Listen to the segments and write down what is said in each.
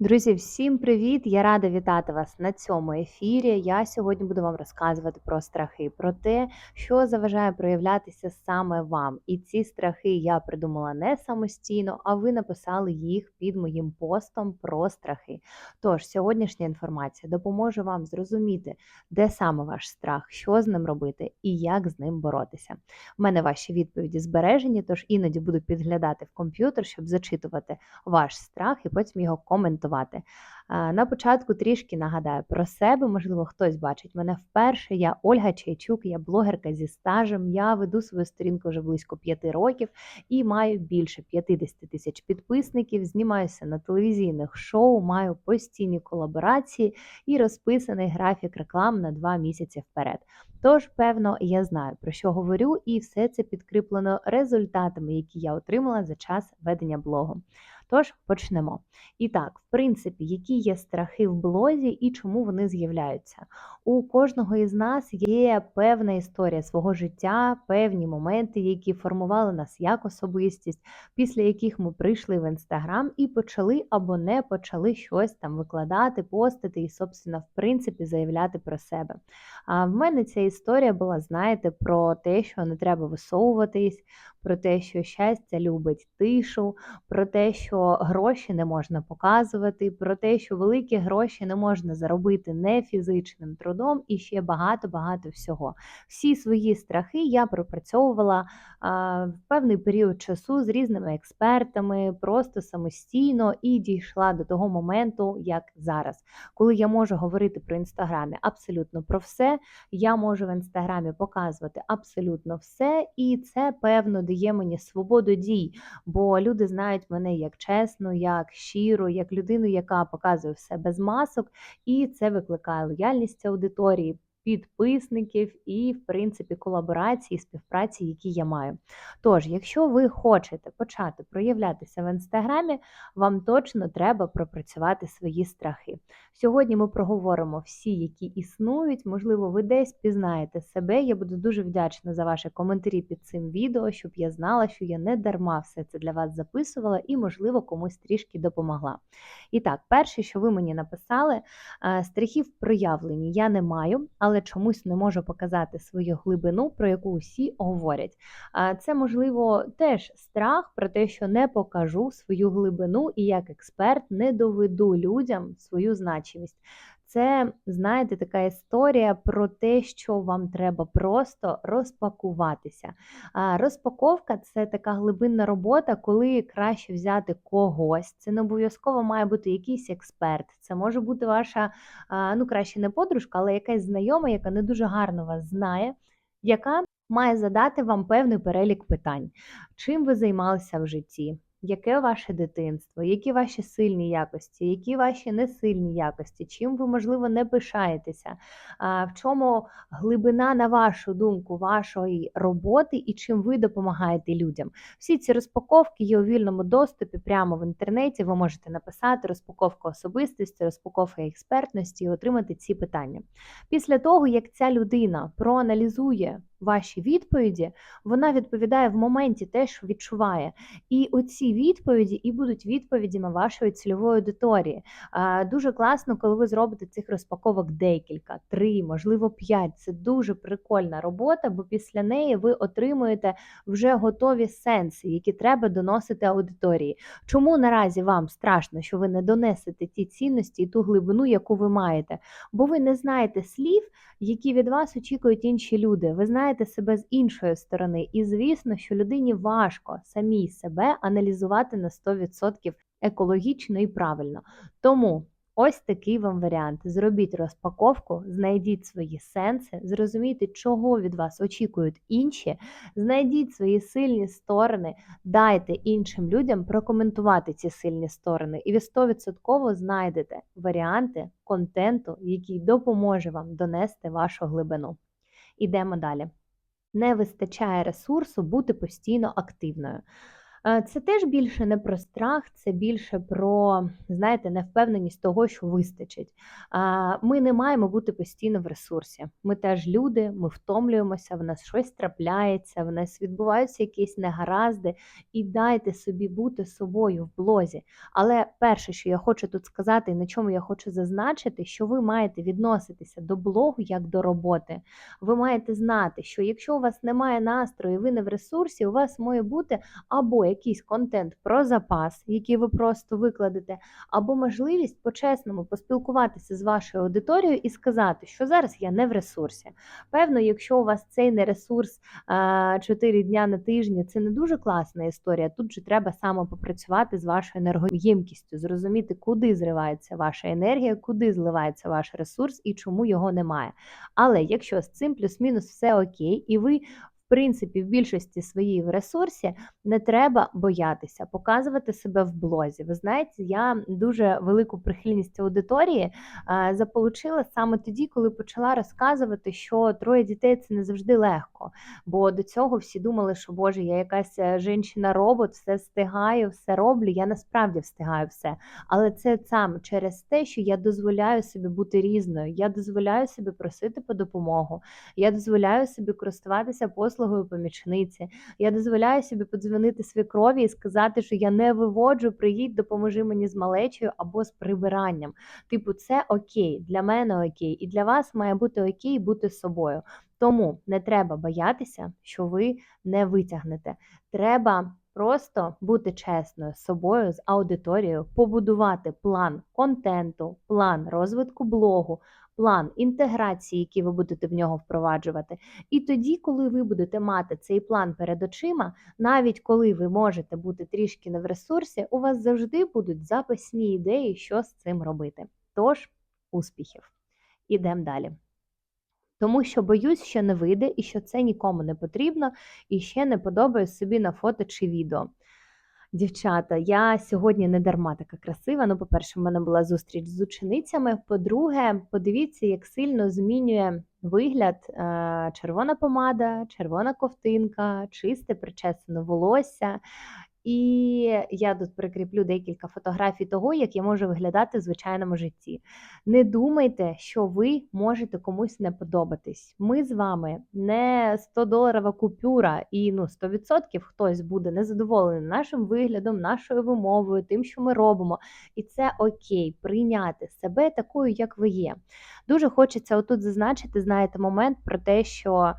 Друзі, всім привіт! Я рада вітати вас на цьому ефірі. Я сьогодні буду вам розказувати про страхи, про те, що заважає проявлятися саме вам. І ці страхи я придумала не самостійно, а ви написали їх під моїм постом про страхи. Тож сьогоднішня інформація допоможе вам зрозуміти, де саме ваш страх, що з ним робити і як з ним боротися. У мене ваші відповіді збережені, тож іноді буду підглядати в комп'ютер, щоб зачитувати ваш страх і потім його коментувати. На початку трішки нагадаю про себе, можливо, хтось бачить мене вперше. Я Ольга Чайчук, я блогерка зі стажем. Я веду свою сторінку вже близько п'яти років і маю більше 50 тисяч підписників. Знімаюся на телевізійних шоу, маю постійні колаборації і розписаний графік реклам на два місяці вперед. Тож, певно, я знаю про що говорю, і все це підкріплено результатами, які я отримала за час ведення блогу. Тож почнемо. І так, в принципі, які є страхи в блозі і чому вони з'являються? У кожного із нас є певна історія свого життя, певні моменти, які формували нас як особистість, після яких ми прийшли в інстаграм і почали або не почали щось там викладати, постити і, собственно, в принципі, заявляти про себе. А в мене ця історія була, знаєте, про те, що не треба висовуватись, про те, що щастя любить тишу, про те, що гроші не можна показувати, про те, що великі гроші не можна заробити не фізичним трудом і ще багато-багато всього. Всі свої страхи я пропрацьовувала а, в певний період часу з різними експертами, просто самостійно і дійшла до того моменту, як зараз, коли я можу говорити про інстаграмі абсолютно про все. Я можу в інстаграмі показувати абсолютно все, і це певно дає мені свободу дій, бо люди знають мене як чесну, як щиру, як людину, яка показує все без масок, і це викликає лояльність аудиторії підписників і, в принципі, колаборації, співпраці, які я маю. Тож, якщо ви хочете почати проявлятися в інстаграмі, вам точно треба пропрацювати свої страхи. Сьогодні ми проговоримо всі, які існують. Можливо, ви десь пізнаєте себе. Я буду дуже вдячна за ваші коментарі під цим відео, щоб я знала, що я не дарма все це для вас записувала і, можливо, комусь трішки допомогла. І так, перше, що ви мені написали, е, страхів проявлені я не маю, але але чомусь не можу показати свою глибину, про яку усі говорять. Це, можливо, теж страх про те, що не покажу свою глибину і як експерт не доведу людям свою значимість. Це, знаєте, така історія про те, що вам треба просто розпакуватися. Розпаковка це така глибинна робота, коли краще взяти когось. Це не обов'язково має бути якийсь експерт. Це може бути ваша, ну краще не подружка, але якась знайома, яка не дуже гарно вас знає, яка має задати вам певний перелік питань, чим ви займалися в житті яке ваше дитинство, які ваші сильні якості, які ваші несильні якості, чим ви, можливо, не пишаєтеся, в чому глибина, на вашу думку, вашої роботи і чим ви допомагаєте людям. Всі ці розпаковки є у вільному доступі прямо в інтернеті. Ви можете написати розпаковка особистості, розпаковка експертності і отримати ці питання. Після того, як ця людина проаналізує ваші відповіді, вона відповідає в моменті те, що відчуває. І оці відповіді і будуть відповідями вашої цільової аудиторії. Дуже класно, коли ви зробите цих розпаковок декілька, три, можливо, п'ять. Це дуже прикольна робота, бо після неї ви отримуєте вже готові сенси, які треба доносити аудиторії. Чому наразі вам страшно, що ви не донесете ті цінності і ту глибину, яку ви маєте? Бо ви не знаєте слів, які від вас очікують інші люди. Ви знаєте, знаєте себе з іншої сторони. І звісно, що людині важко самій себе аналізувати на 100% екологічно і правильно. Тому. Ось такий вам варіант. Зробіть розпаковку, знайдіть свої сенси, зрозумійте, чого від вас очікують інші, знайдіть свої сильні сторони, дайте іншим людям прокоментувати ці сильні сторони, і ви 100% знайдете варіанти контенту, який допоможе вам донести вашу глибину. Ідемо далі не вистачає ресурсу бути постійно активною. Е, це теж більше не про страх, це більше про, знаєте, невпевненість того, що вистачить. Ми не маємо бути постійно в ресурсі. Ми теж люди, ми втомлюємося, в нас щось трапляється, в нас відбуваються якісь негаразди, і дайте собі бути собою в блозі. Але перше, що я хочу тут сказати, і на чому я хочу зазначити, що ви маєте відноситися до блогу як до роботи. Ви маєте знати, що якщо у вас немає настрою, ви не в ресурсі, у вас має бути або якийсь контент про запас, який ви просто викладете, або можливість по-чесному поспілкуватися з вашою аудиторією і сказати, що зараз я не в ресурсі. Певно, якщо у вас цей не ресурс 4 дня на тижні, це не дуже класна історія. Тут же треба саме попрацювати з вашою енергоємкістю, зрозуміти, куди зривається ваша енергія, куди зливається ваш ресурс і чому його немає. Але якщо з цим плюс-мінус все окей, і ви принципі, в більшості своїй в ресурсі не треба боятися показувати себе в блозі. Ви знаєте, я дуже велику прихильність аудиторії заполучила саме тоді, коли почала розказувати, що троє дітей це не завжди легко. Бо до цього всі думали, що Боже, я якась е, жінка-робот, все встигаю, все роблю. Я насправді встигаю все. Але це саме через те, що я дозволяю собі бути різною. Я дозволяю собі просити по допомогу. Я дозволяю собі користуватися послугами послугою помічниці. Я дозволяю собі подзвонити свекрові і сказати, що я не виводжу, приїдь, допоможи мені з малечею або з прибиранням. Типу, це окей, для мене окей, і для вас має бути окей бути собою. Тому не треба боятися, що ви не витягнете. Треба. Просто бути чесною з собою, з аудиторією, побудувати план контенту, план розвитку блогу, план інтеграції, який ви будете в нього впроваджувати. І тоді, коли ви будете мати цей план перед очима, навіть коли ви можете бути трішки не в ресурсі, у вас завжди будуть запасні ідеї, що з цим робити. Тож, успіхів! Ідемо далі. Тому що боюсь, що не вийде і що це нікому не потрібно, і ще не подобаю собі на фото чи відео. Дівчата, я сьогодні не дарма така красива. Ну, по-перше, в мене була зустріч з ученицями. По-друге, подивіться, як сильно змінює вигляд е, червона помада, червона ковтинка, чисте причесане волосся. І я тут прикріплю декілька фотографій того, як я можу виглядати в звичайному житті. Не думайте, що ви можете комусь не подобатись. Ми з вами не 100 доларова купюра, і ну 100% хтось буде незадоволений нашим виглядом, нашою вимовою, тим, що ми робимо. І це окей, прийняти себе такою, як ви є. Дуже хочеться отут зазначити, знаєте, момент про те, що,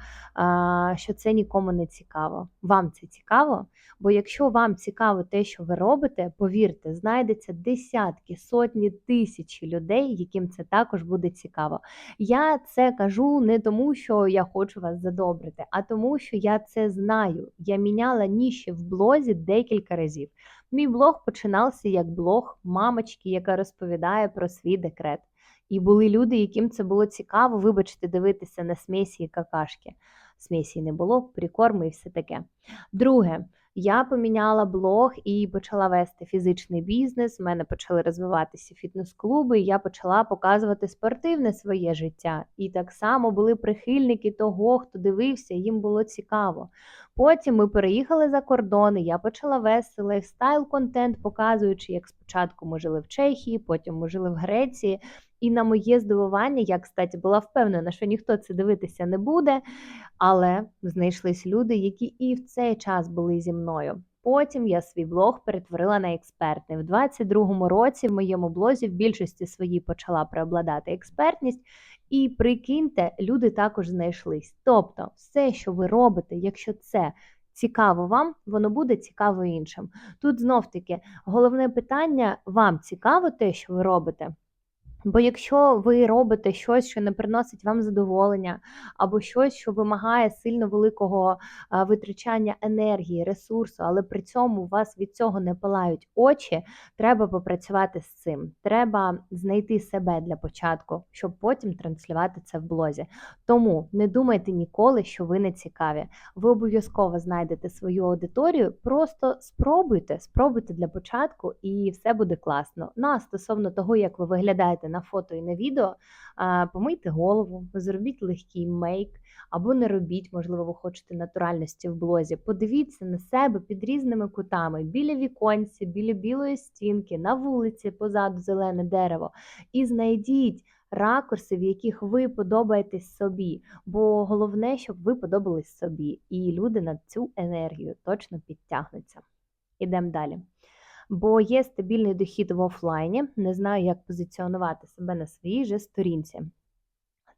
що це нікому не цікаво. Вам це цікаво? Бо якщо вам цікаво те, що ви робите, повірте, знайдеться десятки, сотні тисячі людей, яким це також буде цікаво. Я це кажу не тому, що я хочу вас задобрити, а тому, що я це знаю. Я міняла ніші в блозі декілька разів. Мій блог починався як блог мамочки, яка розповідає про свій декрет. І були люди, яким це було цікаво, вибачте, дивитися на смесі і какашки. Смесі не було, прикорми і все таке. Друге, я поміняла блог і почала вести фізичний бізнес. У мене почали розвиватися фітнес-клуби, і я почала показувати спортивне своє життя. І так само були прихильники того, хто дивився, їм було цікаво. Потім ми переїхали за кордон, і я почала вести лайфстайл-контент, показуючи, як спочатку ми жили в Чехії, потім ми жили в Греції. І на моє здивування, я, кстати, була впевнена, що ніхто це дивитися не буде, але знайшлись люди, які і в цей час були зі мною. Потім я свій блог перетворила на експертний. В 22-му році в моєму блозі в більшості своїй почала преобладати експертність, і прикиньте, люди також знайшлись. Тобто, все, що ви робите, якщо це цікаво вам, воно буде цікаво іншим. Тут знов таки головне питання: вам цікаво те, що ви робите? Бо якщо ви робите щось, що не приносить вам задоволення, або щось, що вимагає сильно великого витрачання енергії, ресурсу, але при цьому у вас від цього не палають очі, треба попрацювати з цим. Треба знайти себе для початку, щоб потім транслювати це в блозі. Тому не думайте ніколи, що ви не цікаві. Ви обов'язково знайдете свою аудиторію, просто спробуйте, спробуйте для початку, і все буде класно. Ну а стосовно того, як ви виглядаєте на на фото і на відео, помийте голову, зробіть легкий мейк, або не робіть, можливо, ви хочете натуральності в блозі. Подивіться на себе під різними кутами, біля віконця, біля білої стінки, на вулиці позаду зелене дерево. І знайдіть ракурси, в яких ви подобаєтесь собі. Бо головне, щоб ви подобались собі, і люди на цю енергію точно підтягнуться. Ідемо далі. Бо є стабільний дохід в офлайні, не знаю, як позиціонувати себе на своїй же сторінці.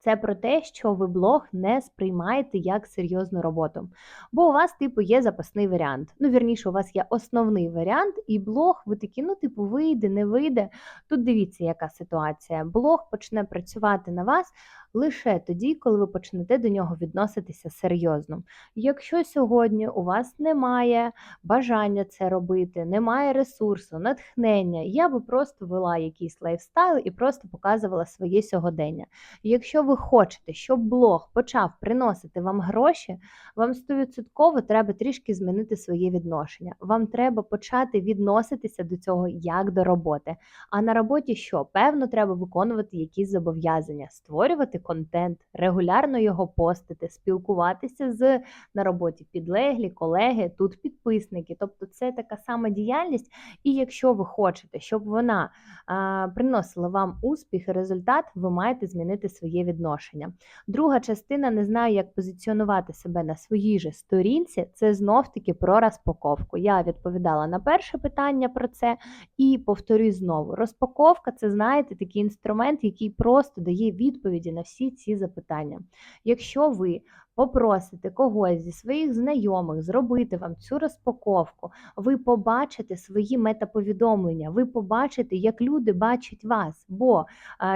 Це про те, що ви блог не сприймаєте як серйозну роботу. Бо у вас, типу, є запасний варіант. Ну, вірніше, у вас є основний варіант, і блог, ви такі, ну, типу, вийде, не вийде. Тут дивіться, яка ситуація. Блог почне працювати на вас лише тоді, коли ви почнете до нього відноситися серйозно. Якщо сьогодні у вас немає бажання це робити, немає ресурсу, натхнення, я би просто вела якийсь лайфстайл і просто показувала своє сьогодення. Якщо ви хочете, щоб блог почав приносити вам гроші, вам 100% треба трішки змінити своє відношення. Вам треба почати відноситися до цього як до роботи. А на роботі що? Певно, треба виконувати якісь зобов'язання, створювати контент, регулярно його постити, спілкуватися з на роботі підлеглі, колеги, тут підписники. Тобто це така сама діяльність. І якщо ви хочете, щоб вона а, приносила вам успіх і результат, ви маєте змінити своє відношення. Друга частина не знаю, як позиціонувати себе на своїй же сторінці. Це знов-таки про розпаковку. Я відповідала на перше питання про це і повторюю знову: розпаковка це, знаєте, такий інструмент, який просто дає відповіді на всі ці запитання. Якщо ви попросите когось зі своїх знайомих зробити вам цю розпаковку, ви побачите свої метаповідомлення, ви побачите, як люди бачать вас. Бо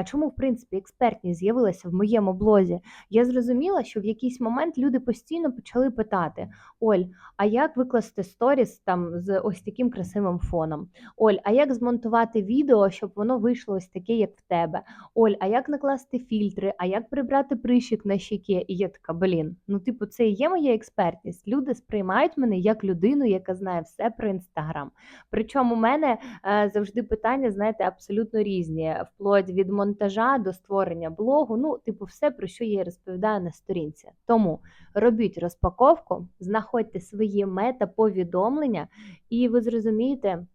чому, в принципі, експертність з'явилася в моєму блозі? Я зрозуміла, що в якийсь момент люди постійно почали питати: Оль, а як викласти сторіс там з ось таким красивим фоном? Оль, а як змонтувати відео, щоб воно вийшло ось таке, як в тебе? Оль, а як накласти фільтри, а як прибрати прищик на щеки? І я така, блін. Ну, типу, це і є моя експертність. Люди сприймають мене як людину, яка знає все про інстаграм. Причому у мене е, завжди питання, знаєте, абсолютно різні, вплоть від монтажа до створення блогу. Ну, типу, все, про що я розповідаю на сторінці. Тому робіть розпаковку, знаходьте свої мета-повідомлення, і ви зрозумієте,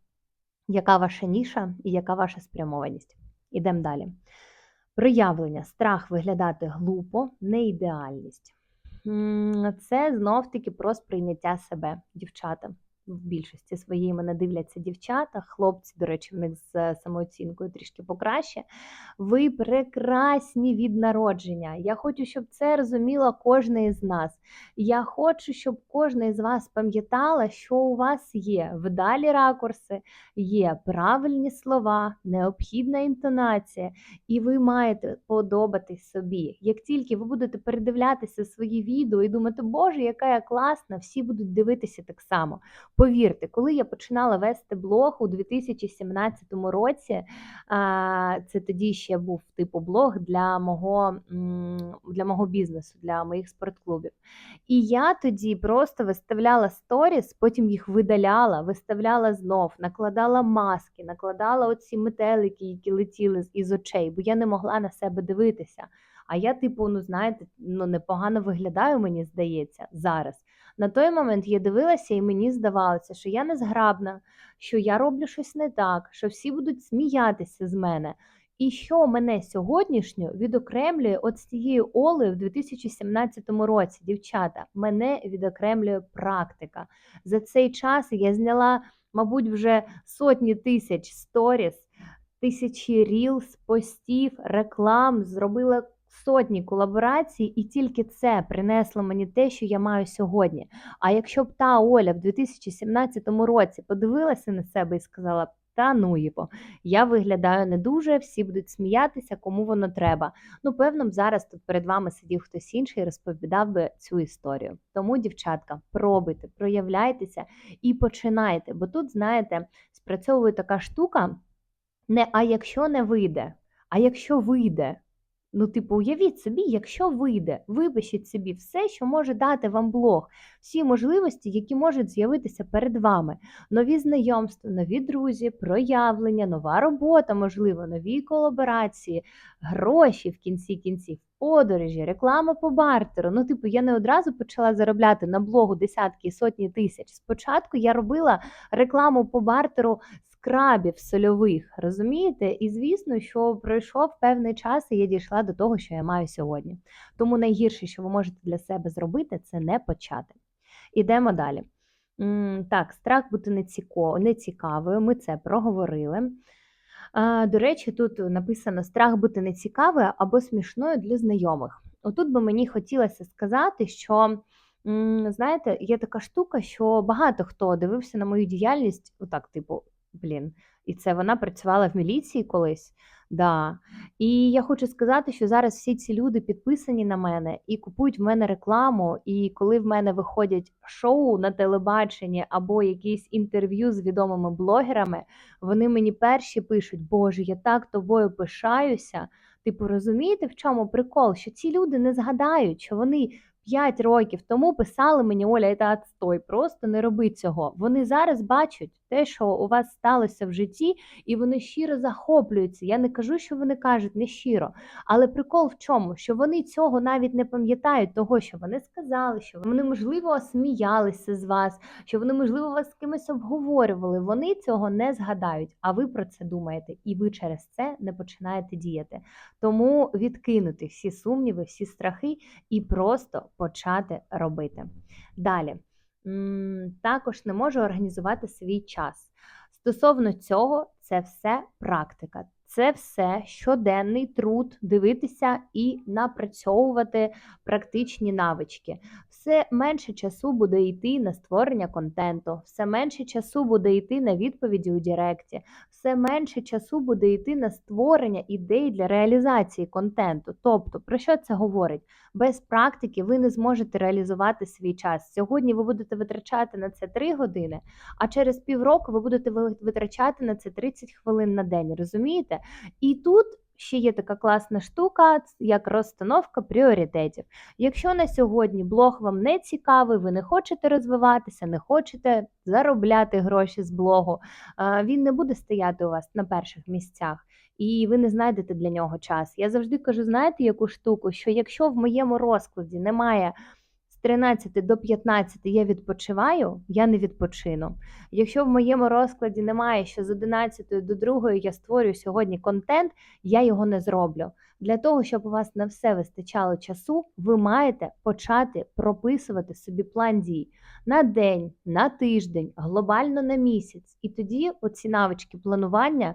яка ваша ніша і яка ваша спрямованість. Ідемо далі. Проявлення, страх виглядати глупо, неідеальність. Це знов-таки про сприйняття себе, дівчата. В більшості своїй мене дивляться дівчата, хлопці, до речі, в них з самооцінкою трішки покраще. Ви прекрасні від народження. Я хочу, щоб це розуміла кожна із нас. Я хочу, щоб кожна із вас пам'ятала, що у вас є вдалі ракурси, є правильні слова, необхідна інтонація, і ви маєте подобатись собі. Як тільки ви будете передивлятися свої відео і думати, Боже, яка я класна, всі будуть дивитися так само. Повірте, коли я починала вести блог у 2017 році, це тоді ще був типу блог для мого для мого бізнесу, для моїх спортклубів. І я тоді просто виставляла сторіс, потім їх видаляла, виставляла знов, накладала маски, накладала оці метелики, які летіли із очей, бо я не могла на себе дивитися. А я, типу, ну знаєте, ну непогано виглядаю, мені здається, зараз. На той момент я дивилася, і мені здавалося, що я незграбна, що я роблю щось не так, що всі будуть сміятися з мене. І що мене сьогоднішньо відокремлює от з цієї Оли в 2017 році, дівчата, мене відокремлює практика. За цей час я зняла, мабуть, вже сотні тисяч сторіс, тисячі рілс, постів, реклам, зробила сотні колаборацій, і тільки це принесло мені те, що я маю сьогодні. А якщо б та Оля в 2017 році подивилася на себе і сказала, та ну його, я виглядаю не дуже, всі будуть сміятися, кому воно треба. Ну, певно, б зараз тут перед вами сидів хтось інший і розповідав би цю історію. Тому, дівчатка, пробуйте, проявляйтеся і починайте. Бо тут, знаєте, спрацьовує така штука: не а якщо не вийде, а якщо вийде. Ну, типу, уявіть собі, якщо вийде, випишіть собі все, що може дати вам блог, всі можливості, які можуть з'явитися перед вами. Нові знайомства, нові друзі, проявлення, нова робота, можливо, нові колаборації, гроші в кінці кінців, подорожі, реклама по бартеру. Ну, типу, я не одразу почала заробляти на блогу десятки і сотні тисяч. Спочатку я робила рекламу по бартеру скрабів сольових, розумієте? І звісно, що пройшов певний час, і я дійшла до того, що я маю сьогодні. Тому найгірше, що ви можете для себе зробити, це не почати. Ідемо далі. Так, страх бути нецікавою, ми це проговорили. До речі, тут написано страх бути нецікавою або смішною для знайомих. Отут би мені хотілося сказати, що знаєте, є така штука, що багато хто дивився на мою діяльність, отак, типу, блін, і це вона працювала в міліції колись. Да. І я хочу сказати, що зараз всі ці люди підписані на мене і купують в мене рекламу. І коли в мене виходять шоу на телебаченні або якісь інтерв'ю з відомими блогерами, вони мені перші пишуть: Боже, я так тобою пишаюся. Типу, розумієте, в чому прикол? Що ці люди не згадають, що вони 5 років тому писали мені Оля, це отстой, просто не роби цього. Вони зараз бачать те, що у вас сталося в житті, і вони щиро захоплюються. Я не кажу, що вони кажуть не щиро, але прикол в чому? Що вони цього навіть не пам'ятають, того, що вони сказали, що вони, можливо, сміялися з вас, що вони, можливо, вас з кимось обговорювали. Вони цього не згадають, а ви про це думаєте, і ви через це не починаєте діяти. Тому відкинути всі сумніви, всі страхи і просто почати робити. Далі. Також не можу організувати свій час. Стосовно цього, це все практика. Це все щоденний труд, дивитися і напрацьовувати практичні навички. Все менше часу буде йти на створення контенту, все менше часу буде йти на відповіді у Директі, все менше часу буде йти на створення ідей для реалізації контенту. Тобто, про що це говорить? Без практики ви не зможете реалізувати свій час. Сьогодні ви будете витрачати на це 3 години, а через півроку ви будете витрачати на це 30 хвилин на день. Розумієте? І тут ще є така класна штука, як розстановка пріоритетів. Якщо на сьогодні блог вам не цікавий, ви не хочете розвиватися, не хочете заробляти гроші з блогу, він не буде стояти у вас на перших місцях. І ви не знайдете для нього час. Я завжди кажу, знаєте, яку штуку, що якщо в моєму розкладі немає 13 до 15 я відпочиваю, я не відпочину. Якщо в моєму розкладі немає, що з 11 до 2 я створюю сьогодні контент, я його не зроблю. Для того, щоб у вас на все вистачало часу, ви маєте почати прописувати собі план дій на день, на тиждень, глобально на місяць. І тоді оці навички планування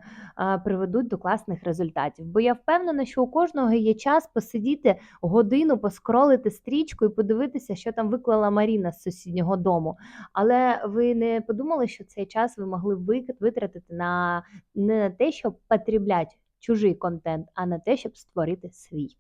приведуть до класних результатів. Бо я впевнена, що у кожного є час посидіти годину, поскролити стрічку і подивитися, що там виклала Маріна з сусіднього дому. Але ви не подумали, що цей час ви могли витратити на не на те, щоб потрібляти чужий контент, а на те, щоб створити свій.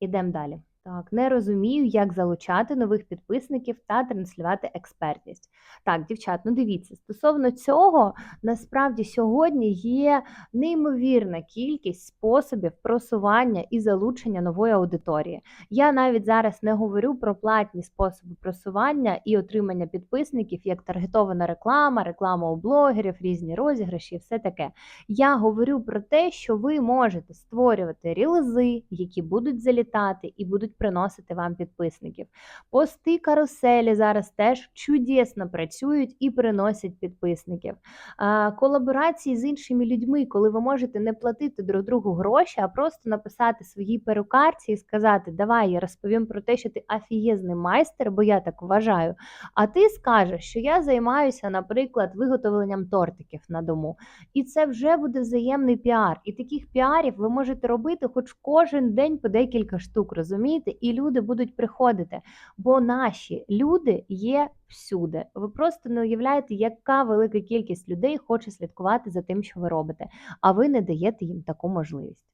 Ідемо далі. Так, не розумію, як залучати нових підписників та транслювати експертність. Так, дівчат, ну дивіться, стосовно цього, насправді сьогодні є неймовірна кількість способів просування і залучення нової аудиторії. Я навіть зараз не говорю про платні способи просування і отримання підписників, як таргетована реклама, реклама у блогерів, різні розіграші, і все таке. Я говорю про те, що ви можете створювати рілзи, які будуть залітати і будуть приносити вам підписників. Пости каруселі зараз теж чудесно працюють і приносять підписників. А, Колаборації з іншими людьми, коли ви можете не платити друг другу гроші, а просто написати своїй перукарці і сказати: Давай я розповім про те, що ти афієзний майстер, бо я так вважаю. А ти скажеш, що я займаюся, наприклад, виготовленням тортиків на дому. І це вже буде взаємний піар. І таких піарів ви можете робити хоч кожен день по декілька штук, розумієте? І люди будуть приходити. Бо наші люди є всюди. Ви просто не уявляєте, яка велика кількість людей хоче слідкувати за тим, що ви робите, а ви не даєте їм таку можливість.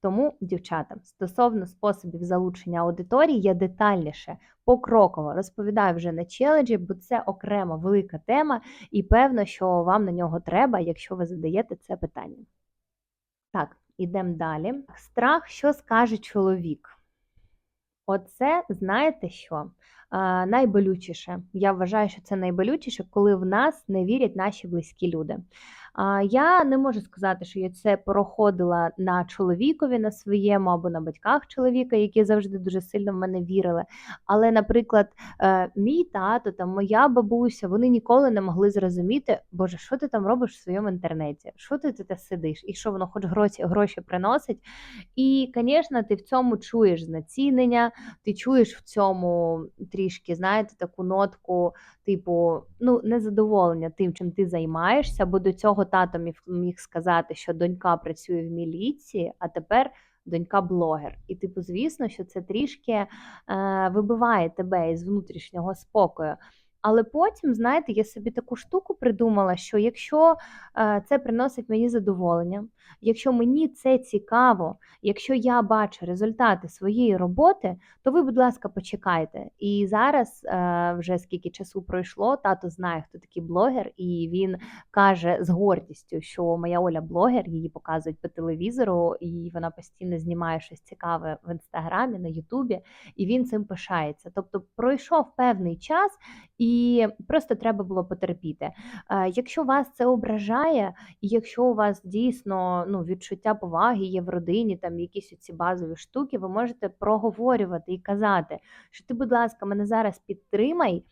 Тому, дівчата, стосовно способів залучення аудиторії, я детальніше покроково розповідаю вже на челенджі, бо це окрема велика тема, і певно, що вам на нього треба, якщо ви задаєте це питання. Так, Ідемо далі. Страх, що скаже чоловік. Оце, знаєте що? Найболючіше. Я вважаю, що це найболючіше, коли в нас не вірять наші близькі люди. А, я не можу сказати, що я це проходила на чоловікові, на своєму або на батьках чоловіка, які завжди дуже сильно в мене вірили. Але, наприклад, е, мій тато, там, моя бабуся, вони ніколи не могли зрозуміти, Боже, що ти там робиш в своєму інтернеті? Що ти тут сидиш? І що воно хоч гроші, гроші приносить? І, звісно, ти в цьому чуєш знецінення, ти чуєш в цьому трішки, знаєте, таку нотку, типу, ну, незадоволення тим, чим ти займаєшся, бо до цього тато міг, міг сказати, що донька працює в міліції, а тепер. Донька блогер. І, типу, звісно, що це трішки е, вибиває тебе із внутрішнього спокою. Але потім, знаєте, я собі таку штуку придумала, що якщо е, це приносить мені задоволення, якщо мені це цікаво, якщо я бачу результати своєї роботи, то ви, будь ласка, почекайте. І зараз е, вже скільки часу пройшло, тато знає, хто такий блогер, і він каже з гордістю, що моя Оля блогер, її показують по телевізору, і вона постійно знімає щось цікаве в інстаграмі, на Ютубі, і він цим пишається. Тобто пройшов певний час. І просто треба було потерпіти. Е, якщо вас це ображає, і якщо у вас дійсно ну, відчуття поваги є в родині, там якісь ці базові штуки, ви можете проговорювати і казати, що ти, будь ласка, мене зараз підтримай.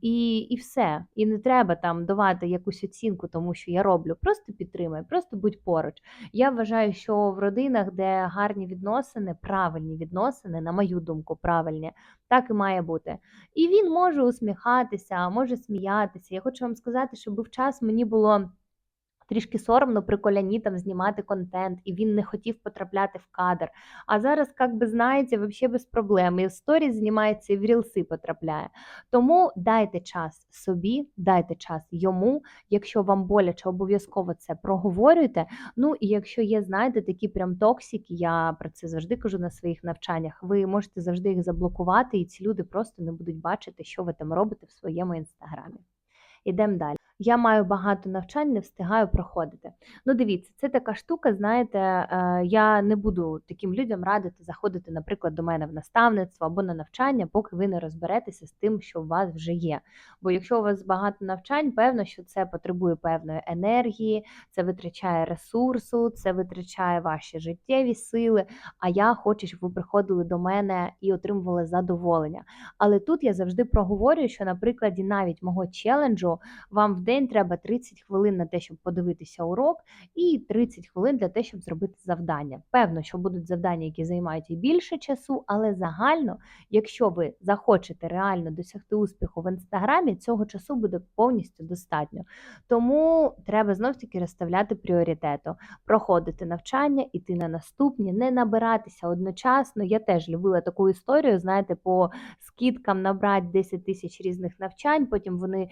І і все. І не треба там давати якусь оцінку, тому що я роблю. Просто підтримай, просто будь поруч. Я вважаю, що в родинах, де гарні відносини, правильні відносини, на мою думку, правильні, так і має бути. І він може усміхатися, може сміятися. Я хочу вам сказати, що був час мені було. Трішки соромно при коляні там знімати контент, і він не хотів потрапляти в кадр. А зараз, як би знаєте, взагалі без проблем. І в сторіс знімається, і в рілси потрапляє. Тому дайте час собі, дайте час йому. Якщо вам боляче, обов'язково це проговорюйте. Ну і якщо є, знаєте, такі прям токсики, я про це завжди кажу на своїх навчаннях. Ви можете завжди їх заблокувати, і ці люди просто не будуть бачити, що ви там робите в своєму інстаграмі. Ідемо далі. Я маю багато навчань, не встигаю проходити. Ну, дивіться, це така штука, знаєте, е, я не буду таким людям радити заходити, наприклад, до мене в наставництво або на навчання, поки ви не розберетеся з тим, що у вас вже є. Бо якщо у вас багато навчань, певно, що це потребує певної енергії, це витрачає ресурсу, це витрачає ваші життєві сили. А я хочу, щоб ви приходили до мене і отримували задоволення. Але тут я завжди проговорюю, що на прикладі навіть мого челенджу вам в день треба 30 хвилин на те, щоб подивитися урок, і 30 хвилин для те, щоб зробити завдання. Певно, що будуть завдання, які займають і більше часу, але загально, якщо ви захочете реально досягти успіху в інстаграмі, цього часу буде повністю достатньо. Тому треба знов таки розставляти пріоритету, проходити навчання, іти на наступні, не набиратися одночасно. Я теж любила таку історію, знаєте, по скидкам набрати 10 тисяч різних навчань, потім вони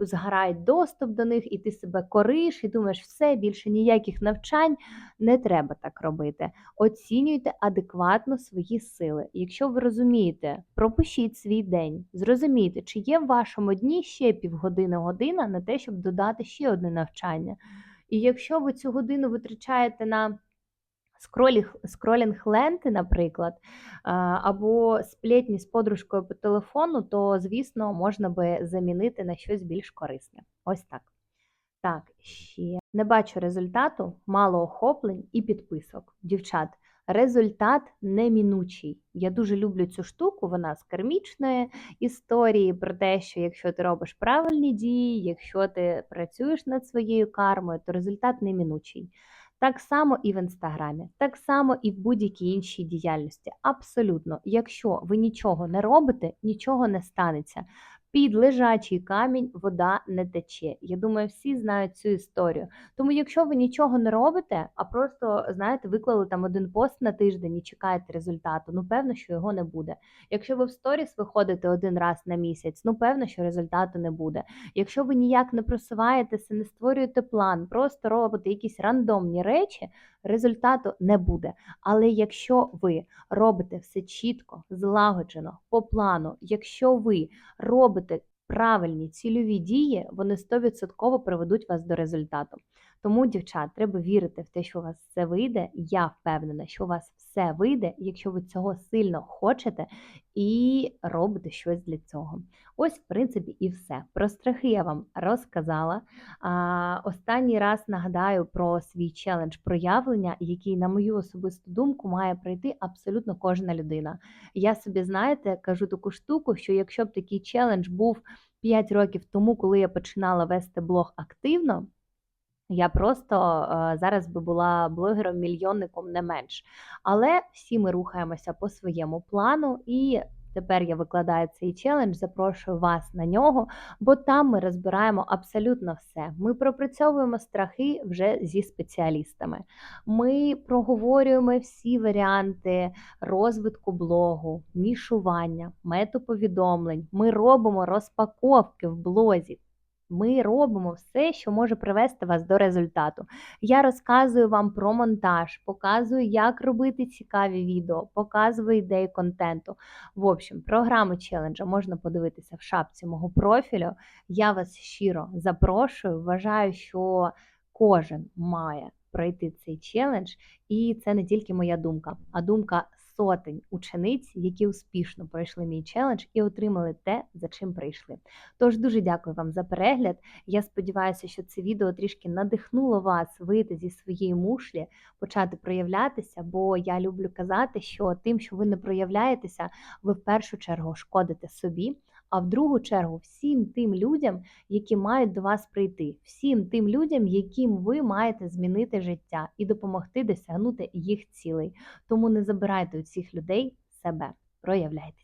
згорають доступ до них, і ти себе кориш, і думаєш, все, більше ніяких навчань не треба так робити. Оцінюйте адекватно свої сили. Якщо ви розумієте, пропишіть свій день, зрозумійте, чи є в вашому дні ще півгодини-година на те, щоб додати ще одне навчання. І якщо ви цю годину витрачаєте на скролінг, ленти, наприклад, або сплетні з подружкою по телефону, то, звісно, можна би замінити на щось більш корисне. Ось так. Так, ще не бачу результату, мало охоплень і підписок. Дівчат, результат немінучий. Я дуже люблю цю штуку, вона з кармічної історії про те, що якщо ти робиш правильні дії, якщо ти працюєш над своєю кармою, то результат немінучий. Так само і в інстаграмі, так само і в будь-якій іншій діяльності. Абсолютно, якщо ви нічого не робите, нічого не станеться під лежачий камінь вода не тече. Я думаю, всі знають цю історію. Тому, якщо ви нічого не робите, а просто знаєте, виклали там один пост на тиждень і чекаєте результату, ну певно, що його не буде. Якщо ви в сторіс виходите один раз на місяць, ну певно, що результату не буде. Якщо ви ніяк не просуваєтеся, не створюєте план, просто робите якісь рандомні речі, результату не буде. Але якщо ви робите все чітко, злагоджено, по плану, якщо ви робите правильні цільові дії, вони 100% приведуть вас до результату. Тому, дівчат, треба вірити в те, що у вас все вийде. Я впевнена, що у вас все вийде, якщо ви цього сильно хочете і робите щось для цього. Ось, в принципі, і все. Про страхи я вам розказала. А, Останній раз нагадаю про свій челендж проявлення, який, на мою особисту думку, має пройти абсолютно кожна людина. Я собі, знаєте, кажу таку штуку, що якщо б такий челендж був 5 років тому, коли я починала вести блог активно. Я просто е, зараз би була блогером-мільйонником не менш. Але всі ми рухаємося по своєму плану, і тепер я викладаю цей челендж, запрошую вас на нього, бо там ми розбираємо абсолютно все. Ми пропрацьовуємо страхи вже зі спеціалістами. Ми проговорюємо всі варіанти розвитку блогу, мішування, метоповідомлень. Ми робимо розпаковки в блозі. Ми робимо все, що може привести вас до результату. Я розказую вам про монтаж, показую, як робити цікаві відео, показую ідеї контенту. В общем, програму челенджа можна подивитися в шапці мого профілю. Я вас щиро запрошую. Вважаю, що кожен має пройти цей челендж, і це не тільки моя думка, а думка сотень учениць, які успішно пройшли мій челендж і отримали те, за чим прийшли. Тож дуже дякую вам за перегляд. Я сподіваюся, що це відео трішки надихнуло вас вийти зі своєї мушлі, почати проявлятися, бо я люблю казати, що тим, що ви не проявляєтеся, ви в першу чергу шкодите собі. А в другу чергу всім тим людям, які мають до вас прийти, всім тим людям, яким ви маєте змінити життя і допомогти досягнути їх цілей. Тому не забирайте у цих людей себе, проявляйтеся.